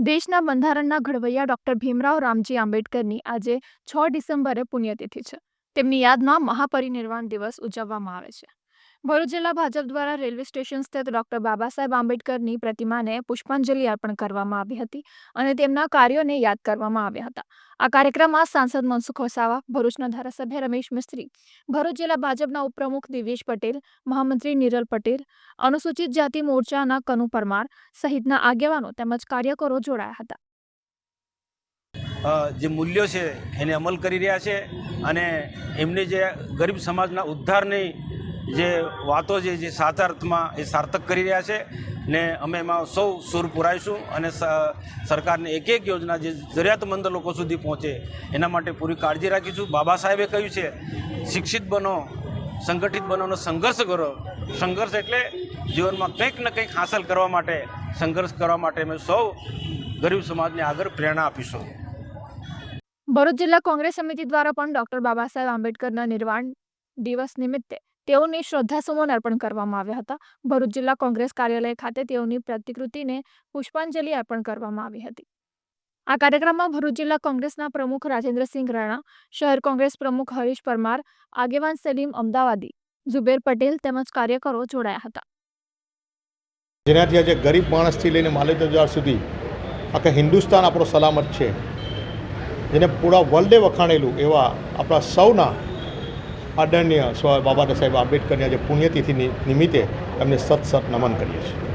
દેશના બંધારણના ઘડવૈયા ડોક્ટર ભીમરાવ રામજી આંબેડકરની આજે છ ડિસેમ્બરે પુણ્યતિથિ છે. તેમની યાદમાં મહાપરિનિર્વાણ દિવસ ઉજવવામાં આવે છે. ભરૂચ જિલ્લા ભાજપ દ્વારા રેલવે સ્ટેશન સ્થિત ડોક્ટર બાબા સાહેબ આંબેડકરની પ્રતિમાને પુષ્પાંજલિ અર્પણ કરવામાં આવી હતી અને તેમના કાર્યોને યાદ કરવામાં આવ્યા હતા. આ કાર્યક્રમમાં સાંસદ મનસુખ વસાવા, ભરૂચના ધારાસભ્ય રમેશ મિસ્ત્રી, ભરૂચ જિલ્લા ભાજપના ઉપપ્રમુખ દિવેશ પટેલ, મહામંત્રી નિરલ પટેલ, અનુસૂચિત જાતિ મોરચાના કનુ પરમાર સહિતના આગેવાનો તેમજ કાર્યકરો જોડાયા હતા. જે મૂલ્યો છે એને અમલ કરી રહ્યા છે અને એમની જે ગરીબ સમાજના ઉદ્ધારની જે વાતો જે જે સાચા અર્થમાં એ સાર્થક કરી રહ્યા છે ને અમે એમાં સૌ સુર પુરાઈશું અને સરકારની એક એક યોજના જે જરૂરિયાતમંદ લોકો સુધી પહોંચે એના માટે પૂરી કાળજી રાખીશું. બાબા સાહેબે કહ્યું છે, શિક્ષિત બનો, સંગઠિત બનોનો સંઘર્ષ કરો. સંઘર્ષ એટલે જીવનમાં કંઈક ને કંઈક હાંસલ કરવા માટે, સંઘર્ષ કરવા માટે અમે સૌ ગરીબ સમાજને આગળ પ્રેરણા આપીશું. ભરૂચ જિલ્લા કોંગ્રેસ સમિતિ દ્વારા પણ ડોક્ટર બાબા સાહેબ આંબેડકરના નિર્વાણ દિવસ નિમિત્તે તેઓને શ્રદ્ધાસુમન અર્પણ કરવામાં આવ્યા હતા. ભરૂચ જિલ્લા કોંગ્રેસ કાર્યાલય ખાતે તેઓની પ્રતિકૃતિને પુષ્પાંજલિ અર્પણ કરવામાં આવી હતી. આ કાર્યક્રમમાં ભરૂચ જિલ્લા કોંગ્રેસના પ્રમુખ રાજેન્દ્રસિંહ રાણા, શહેર કોંગ્રેસ પ્રમુખ હરીશ પરમાર, આગેવાન સલીમ અમદાવાદી, ઝુબેર પટેલ તેમજ કાર્યકરો જોડાયા હતા. જેનાથી આજે ગરીબ માણસથી લઈને માલિકદાર સુધી આખા હિન્દુસ્તાન આપણો સલામત છે. જેને પૂરા વર્લ્ડે વખાણેલું એવા આપણા સૌના આદરણીય સ્વ બાબા સાહેબ આંબેડકરની આજે પુણ્યતિથિ નિમિત્તે એમને સત સત નમન કરીએ છીએ.